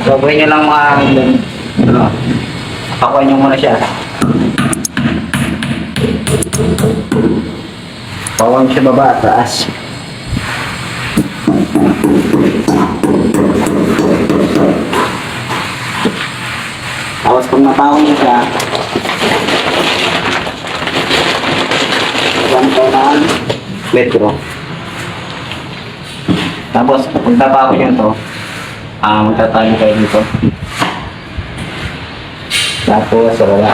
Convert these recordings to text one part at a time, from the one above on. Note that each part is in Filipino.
So, pwede nyo lang mga, ano, pakuha nyo muna siya. Pakuha nyo siya baba taas. Tapos pag napawang nyo siya, ganito metro. Tapos kapag napawang nyo to, ah, magtatago kayo dito. Tapos, sa wala.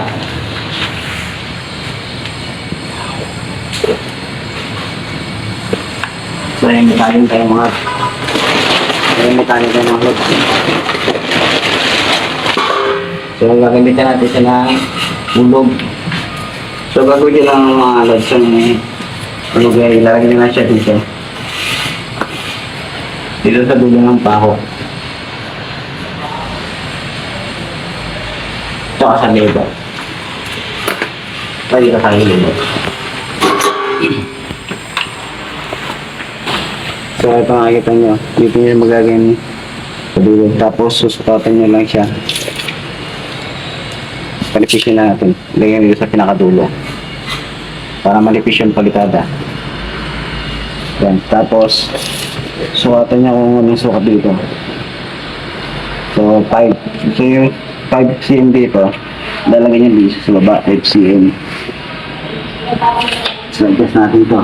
So, yung metalim tayo mga yung metalim tayo mga lods. So, gagamitan natin siya ng ulog. So, gagawin nyo lang mga lods yung ulog ay ilalagay nyo na siya dito. Dito sa dulo ng paho. Tsaka sa lebo. Pwede ka sa lebo. So, ito makikita nyo. Dito nyo magagawin sa dulo. Tapos, susukatan nyo lang siya. Palipis nyo na natin. Lagyan nyo sa pinakadulo. Para malipis yung palitada. Yan. Tapos, sukatan niya kung anong sukat dito. So, 5. So, yung 5 cm dito, lalagay niya dito sa baba, 5 cm. So, adjust natin ito.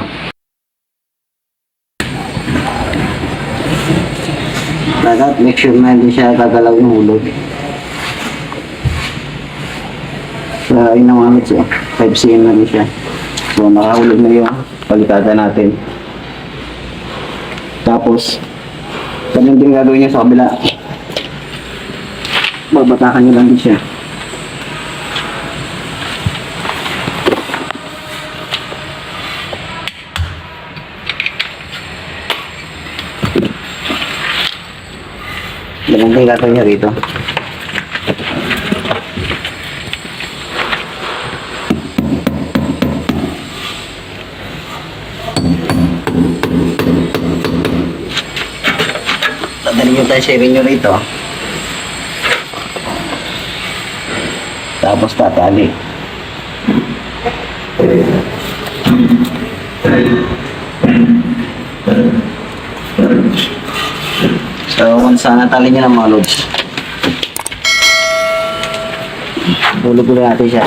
Dapat make sure na hindi siya gagalaw ng hulog. So, yun ang mga siya. 5 cm na rin siya. So, nakahulog na yung palikada natin. Tapos, ganun din gagawin niya sa kabila. Babatakan niyo lang din siya. Din gagawin niya rito. Dadalhin nyo tayo nyo rito. Tapos tatali. So, once na natali nyo ng mga loads. Hulog ulit natin siya.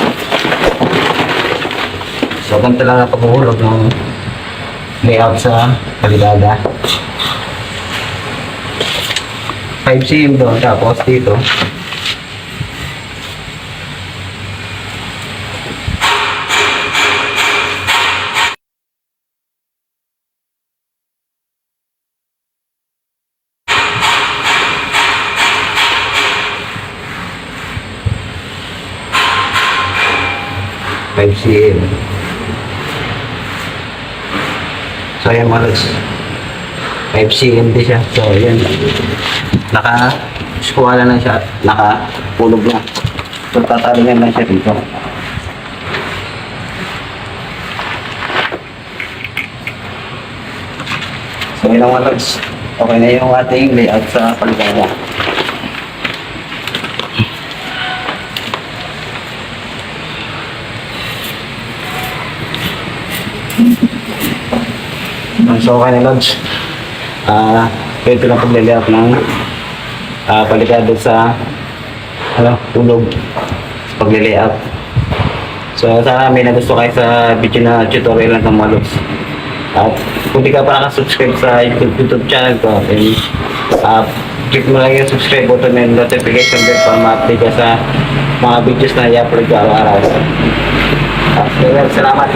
So, ganito lang ang paghuhulog ng layout sa kalidada. 5 cm doon, tapos dito. Five cm. So, ayan mga lods. 5 cm siya. So, ayan. Naka, squala na siya. Naka, pulog na. So, tatalingan lang siya dito. So, yun mga lods. Okay na yung ating layout sa paligaya. So, okay na lods. Ah, pwede na pag-layout ng ah, paligado sa ano, tulog pag-layout. So, sana may nagusto kayo sa video na tutorial ng mga lods. At kung di ka pa nakasubscribe sa YouTube, channel ko, then uh, click mo lang yung subscribe button and notification bell para ma-update ka sa mga videos na i-upload ko araw-araw. Uh, so, well, salamat.